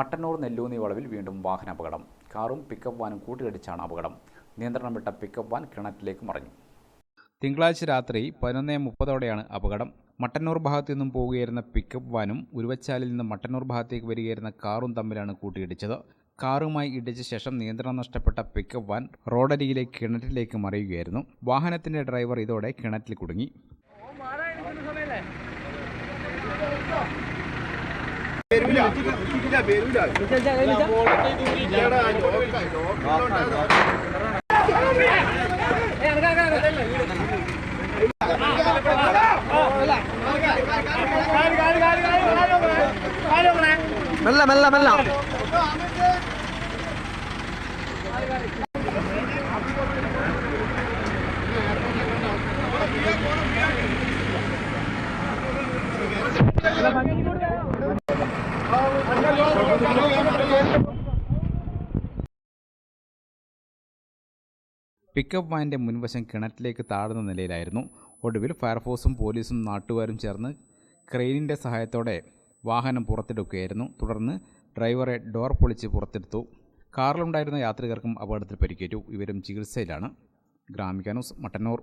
മട്ടന്നൂർ നെല്ലൂന്നി വളവിൽ വീണ്ടും വാഹന അപകടം. കാറും പിക്കപ്പ് വാനും കൂട്ടിയിടിച്ചാണ് അപകടം. നിയന്ത്രണം വിട്ട പിക്കപ്പ് വാൻ കിണറ്റിലേക്ക് മറിഞ്ഞു. തിങ്കളാഴ്ച രാത്രി പതിനൊന്നേ മുപ്പതോടെയാണ് അപകടം. മട്ടന്നൂർ ഭാഗത്തു നിന്നും പോവുകയായിരുന്ന പിക്കപ്പ് വാനും ഉരുവച്ചാലിൽ നിന്ന് മട്ടന്നൂർ ഭാഗത്തേക്ക് വരികയായിരുന്ന കാറും തമ്മിലാണ് കൂട്ടിയിടിച്ചത്. കാറുമായി ഇടിച്ച ശേഷം നിയന്ത്രണം നഷ്ടപ്പെട്ട പിക്കപ്പ് വാൻ റോഡരികിലെ കിണറ്റിലേക്ക് മറിയുകയായിരുന്നു. വാഹനത്തിന്റെ ഡ്രൈവർ ഇതോടെ കിണറ്റിൽ കുടുങ്ങി. മെല്ലെ മെല്ലെ മെല്ലെ. പിക്കപ്പ് വാനിന്റെ മുൻവശം കിണറ്റിലേക്ക് താഴ്ന്ന നിലയിലായിരുന്നു. ഒടുവിൽ ഫയർഫോഴ്സും പോലീസും നാട്ടുകാരും ചേർന്ന് ക്രെയിനിന്റെ സഹായത്തോടെ വാഹനം പുറത്തെടുക്കുകയായിരുന്നു. തുടർന്ന് ഡ്രൈവറെ ഡോർ പൊളിച്ച് പുറത്തെടുത്തു. കാറിലുണ്ടായിരുന്ന യാത്രികർക്കും അപകടത്തിൽ പരിക്കേറ്റു. ഇവരും ചികിത്സയിലാണ്. Gramika news Mattannur.